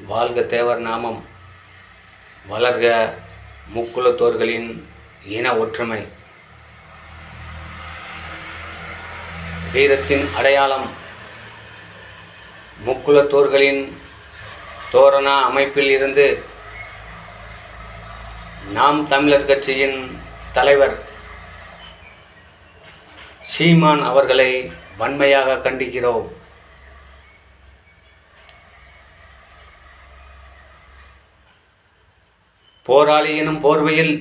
வாழ்க தேவர் நாமம். வளர்க முக்குலத்தோர்களின் இன ஒற்றுமை. வீரத்தின் அடையாளம் முக்குலத்தோர்களின் தோரணா அமைப்பில் இருந்து நாம் தமிழர் கட்சியின் தலைவர் சீமான் அவர்களை வன்மையாக கண்டிக்கிறோம். போராளி எனும் போர்வையில்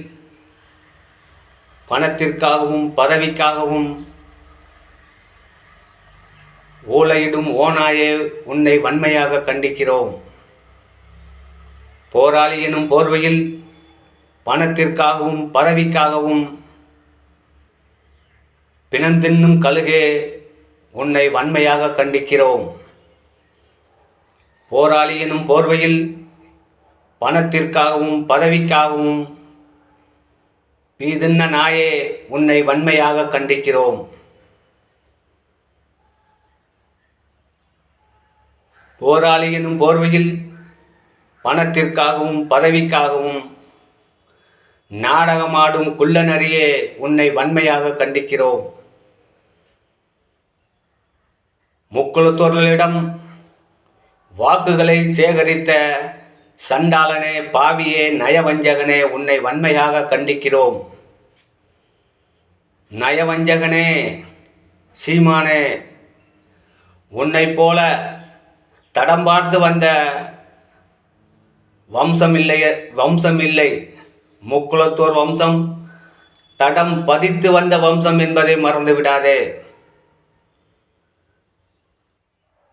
பணத்திற்காகவும் பதவிக்காகவும் ஊழையிடும் ஓனாயே உன்னை வன்மையாக கண்டிக்கிறோம். போராளி எனும் போர்வையில் பணத்திற்காகவும் பதவிக்காகவும் பிணந்தின்னும் கழுகே உன்னை வன்மையாக கண்டிக்கிறோம். போராளி எனும் போர்வையில் பணத்திற்காகவும் பதவிக்காகவும். பீதின்ன நாயே உன்னை வன்மையாக கண்டிக்கிறோம். போராளி எனும் போர்வையில் பணத்திற்காகவும் பதவிக்காகவும் நாடகமாடும் குள்ளநரியே உன்னை வன்மையாக கண்டிக்கிறோம். முக்குளத்தோர்களிடம் வாக்குகளை சேகரித்த சண்டாளனே பாவியே நயவஞ்சகனே உன்னை வன்மையாக கண்டிக்கிறோம். நயவஞ்சகனே சீமானே உன்னைப் போல தடம் பார்த்து வந்த வம்சம் இல்லை வம்சம் இல்லை முக்குளத்தோர் வம்சம் தடம் பதித்து வந்த வம்சம் என்பதை மறந்து விடாதே.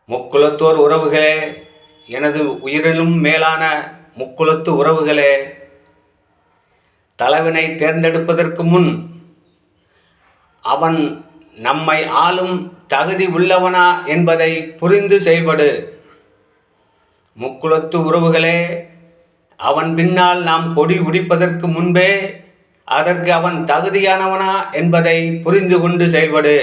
முக்குலத்தோர் உறவுகளே எனது உயிரிலும் மேலான முக்குலத்து உறவுகளே தலைவனை தேர்ந்தெடுப்பதற்கு முன் அவன் நம்மை ஆளும் தகுதி உள்ளவனா என்பதை புரிந்து செயல்படு. முக்குலத்து உறவுகளே அவன் பின்னால் நாம் கொடி உடிப்பதற்கு முன்பே அதற்கு அவன் தகுதியானவனா என்பதை புரிந்து கொண்டு செயல்படு.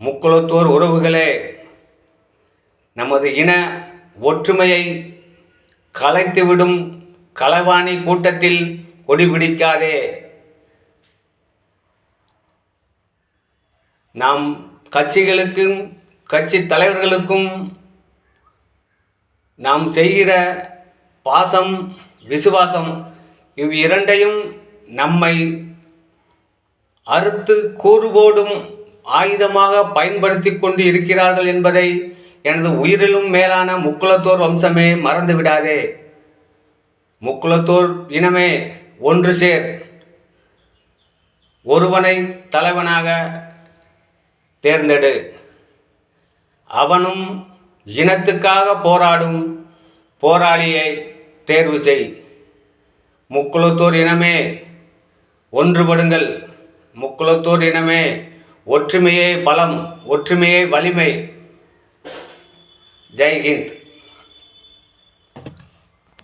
முக்குளத்தோர் உறவுகளே நமது இன ஒற்றுமையை கலைத்துவிடும் களவாணி கூட்டத்தில் கொடிபிடிக்காதே நாம் கட்சிகளுக்கும் கட்சி தலைவர்களுக்கும் நாம் செய்கிற பாசம் விசுவாசம் இவ் இரண்டையும் நம்மை அறுத்து கூறுபோடும் ஆயுதமாக பயன்படுத்தி கொண்டு இருக்கிறார்கள் என்பதை எனது உயிரிலும் மேலான முக்குலத்தோர் வம்சமே மறந்து விடாதே முக்குலத்தோர் இனமே ஒன்று சேர். ஒருவனை தலைவனாக தேர்ந்தெடு. அவனும் இனத்துக்காக போராடும் போராளியை தேர்வு செய். முக்குலத்தோர் இனமே ஒன்றுபடுங்கள். முக்குலத்தோர் இனமே ஒற்றுமையே பலம் ஒற்றுமையே வலிமை. ஜெய்ஹிந்த்